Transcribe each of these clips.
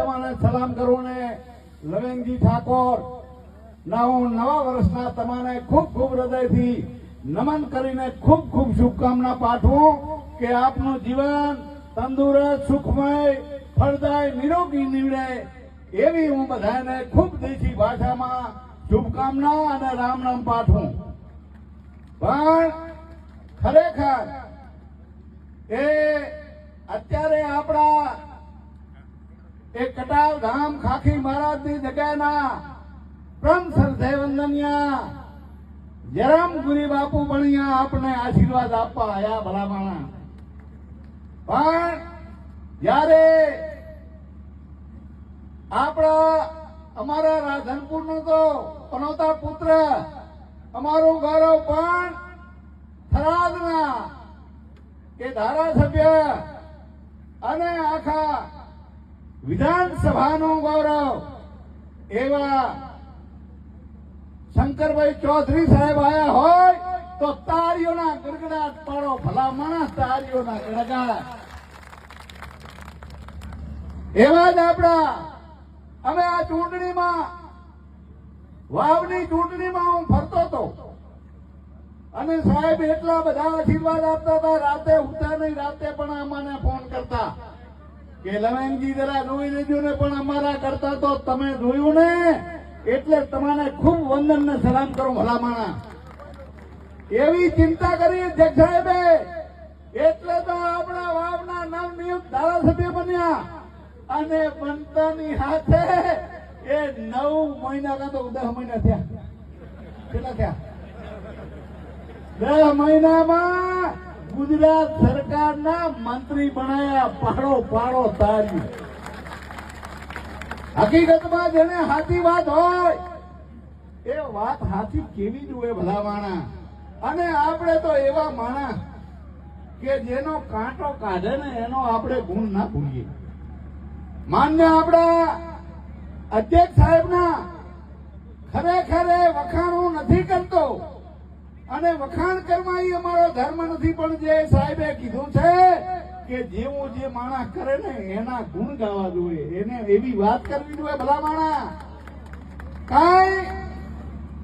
તમને સલામ કરું ને લવેનજી ઠાકોર, ના, હું નવા વર્ષના તમને ખૂબ ખૂબ હૃદયથી નમન કરીને ખૂબ ખૂબ શુભકામના પાઠવું કે આપનું જીવન તંદુરસ્ત, સુખમય, ફળદાય, નિરોગી નીવડે એવી હું બધાને ખૂબ દેશી ભાષામાં શુભકામના અને રામ નામ પાઠવું. પણ ખરેખર એ અત્યારે આપણા એ કટાવ ધામ ખાખી મહારાજની જગ્યાના પ્રમ સરધે વંદનિયા જરમ ગુરી બાપુ બણિયા આપને આશીર્વાદ આપવા આયા ભલામાણા. પણ જ્યારે આપણા અમારા રાધનપુર નો તો પનોતા પુત્ર, અમારું ગૌરવ પણ થરાદના કે ધારાસભ્ય અને આખા વિધાનસભાનું ગૌરવ એવા શંકરભાઈ ચૌધરી સાહેબ આયા હોય તો તારીઓના ગડગડાટ પાડો, ભલા માણસ તારીઓના ગડગડાટ. એવા જ આપણા, અમે આ ચૂંટણીમાં, વાવની ચૂંટણીમાં હું ફરતો હતો. અને સાહેબ એટલા બધા આશીર્વાદ આપતા હતા, રાતે ઉતા નહીં, રાતે પણ અમાને ફોન કરતા. કે લવનજી જરા જોઈ લેજો ને, પણ અમારા કરતા તો તમે જોયું ને. એટલે તમારે ખૂબ વંદન ને સલામ કરો, ભલામાણા. એવી ચિંતા કરી જગ સાહેબે એટલે તો આપણા વાવના નવનિયુક્ત ધારાસભ્ય બન્યા. અને બનતાની હાથે એ નવ મહિના કાં તો દસ મહિના થયા. કેટલા થયા? દસ મહિનામાં ગુજરાત સરકારના મંત્રી બનાયા, પાડો પાડો તારી. હકીકતમાં જેને સાચી વાત હોય, એ વાત સાચી કેવી જોઈએ ભલા માણા અને આપણે તો એવા માણા કે જેનો કાંટો કાઢે ને એનો આપણે ગુણ ના ભૂલીએ. માન્ય આપણા અધ્યક્ષ સાહેબના ખરેખર વખાણો નથી કરતો. અને વખાણ કરવા અમારો ધર્મ નથી, પણ જે સાહેબે કીધું છે કે જેવું જે માણસ કરે ને એના ગુણ ગાવા જોઈએ. એને એવી વાત કરવી જોઈએ ભલા માણા. કાંઈ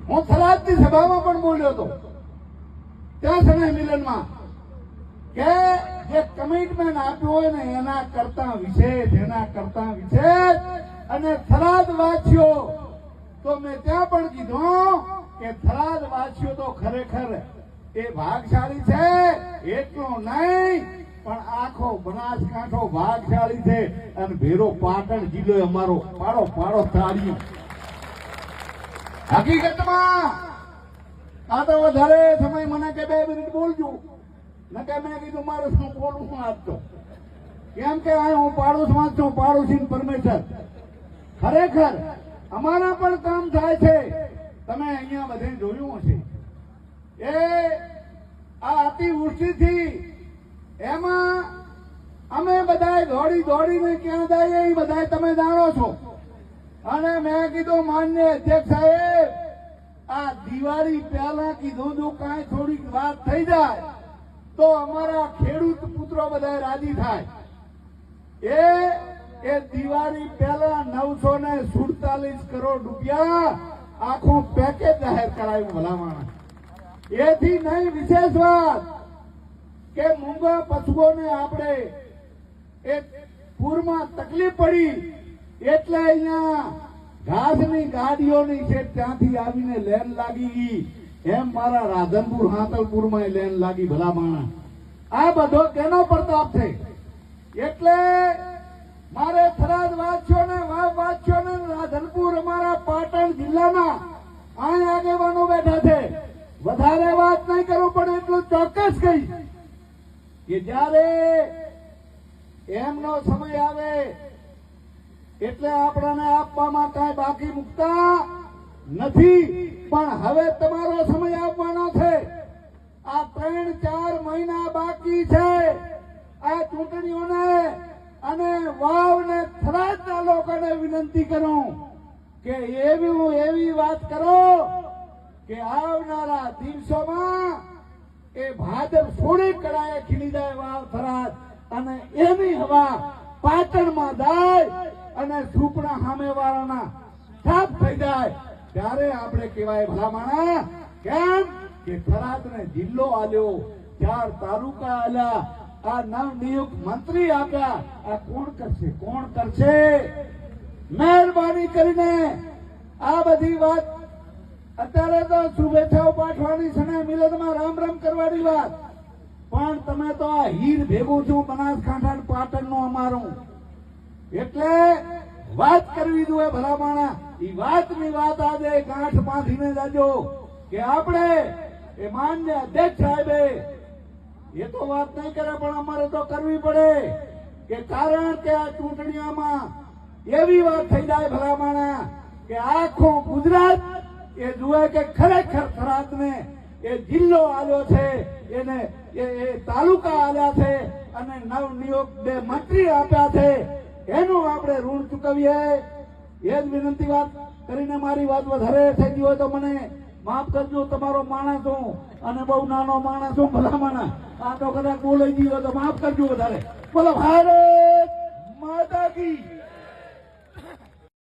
હું થરાદની સભામાં પણ બોલ્યો હતો ત્યાં સમય મિલનમાં કે જે કમિટમેન્ટ આપ્યું હોય ને એના કરતા વિશેષ, એના કરતા વિશેષ. અને થરાદ વાસીઓ તો મેં ત્યાં પણ કીધું કે થરાદ વાસીઓ તો ખરેખર એ ભાગશાળી છે, એટલું નહીં, પણ આખો બનાસકાંઠો ભાગશાળી છે અને ભેરો પાટણ જિલ્લો અમારો પાડો પાડો તાળીઓ હકીકતમાં આ તો વધારે સમય મને કે બે મિનિટ બોલજો. ન કે મેં કીધું મારે શું બોલું શું આપતો કેમ કે હું પાડોશમાં છું, પાડોશી પરમેશ્વર. ખરેખર અમારા પણ કામ થાય છે. તમે અહીંયા બધે જોયું હશે. એ આ અતિવૃષ્ટિથી એમાં અમે બધા દોડી દોડીને ક્યાં જઈએ એ બધા તમે જાણો છો. અને મેં કીધું માન્ય અધ્યક્ષ સાહેબ, આ દિવાળી પહેલા કીધું જો કાંઈ થોડીક વાત થઈ જાય, તો અમારા ખેડૂત પુત્રો બધા રાજી થાય. એ એ દિવાળી પહેલા નવસો ને સુડતાલીસ કરોડ રૂપિયા આખું પેકેજ જાહેર કરાયું ભલામણ. એથી નહીં વિશેષ વાત કે મૂંગા પશુઓને આપણે એક પૂરમાં તકલીફ પડી એટલે અહીંયા ઘાસની ગાડીઓની છે ત્યાંથી આવીને લેન લાગી ગઈ. એમ મારા રાધનપુર હાંતલપુરમાં લેન લાગી ભલા આ બધો કેનો પ્રતાપ છે? એટલે મારે થરાદ વાંચ્યો ને વાવ વાંચ્યો ને રાધનપુર અમારા પાટણ જિલ્લાના અહીં આગેવાનો બેઠા છે. વધારે વાત નહીં કરું, પણ એટલું ચોક્કસ કહી કે જ્યારે એમનો સમય આવે, એટલે આપણને આપવામાં કાંઈ બાકી મૂકતા નથી. પણ હવે તમારો સમય આપવાનો છે. આ ત્રણ ચાર મહિના બાકી છે. આ ચૂંટણીઓને અને વાવ ને થરાદના લોકોને વિનંતી કરું કે એવી એવી વાત કરો કે આવનારા દિવસોમાં એ ભાજપ થોડી કડાએ ખીલી જાય વાવ અને એની હવા પાટણમાં જાય અને સુપણા સામે વાળાના સાફ થઈ જાય. ત્યારે આપણે કહેવાય ભલામણા કેમ કે થરાદને જિલ્લો આલ્યો, ચાર તાલુકા આલ્યા, આ નવનિયુક્ત મંત્રી આપ્યા, આ કોણ કરશે? કોણ કરશે? મહેરબાની કરીને આ બધી વાત અત્યારે તો શુભેચ્છાઓ પાઠવાની છે ને મિલનમાં રામ રામ કરવાની વાત. પણ તમે તો આ હીર ભેગું છું બનાસકાંઠા પાટણનું અમારું. એટલે વાત કરવી જોઈએ ભલામણા. એ વાતની વાત આજે ગાંઠ બાંધીને જાજો કે આપણે એ માન્ય અધ્યક્ષ સાહેબે, એ તો વાત નહીં કરે પણ અમારે તો કરવી પડે કે કારણ કે આ ચૂંટણીઓમાં એવી વાત થઈ જાય ભલામણા કે આખું ગુજરાત એ જુએ કે ખરેખર થરાદને એ જિલ્લો આવ્યો છે, એને એ તાલુકા આવ્યા છે અને નવનિયુક્ત બે મંત્રી આપ્યા છે. એનું આપણે ઋણ ચૂકવીએ. એ જ વિનંતી વાત કરીને મારી વાત વધારે થઈ ગઈ હોય તો મને માફ કરજો, તમારો માણસ હું અને બહુ નાનો માણસ હું ભલા આ તો કદાચ બોલાઈ ગયો તો માફ કરજો વધારે. બોલો, ભારત માતા કી.